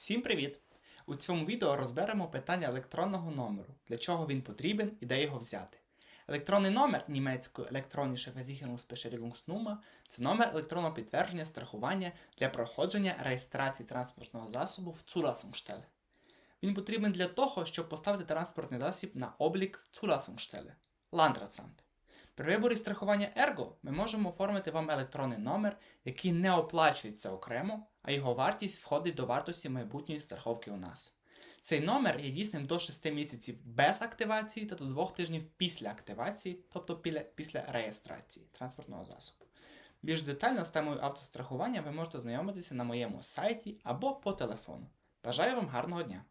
Всім привіт! У цьому відео розберемо питання електронного номеру, для чого він потрібен і де його взяти. Електронний номер німецькою електроніше Versicherungsbestätigungsnummer – це номер електронного підтвердження страхування для проходження реєстрації транспортного засобу в Zulassungsstelle. Він потрібен для того, щоб поставити транспортний засіб на облік в Zulassungsstelle – Landratsamt. При виборі страхування Ergo ми можемо оформити вам електронний номер, який не оплачується окремо, а його вартість входить до вартості майбутньої страховки у нас. Цей номер є дійсним до 6 місяців без активації та до 2 тижнів після активації, тобто після реєстрації транспортного засобу. Більш детально з темою автострахування ви можете знайомитися на моєму сайті або по телефону. Бажаю вам гарного дня!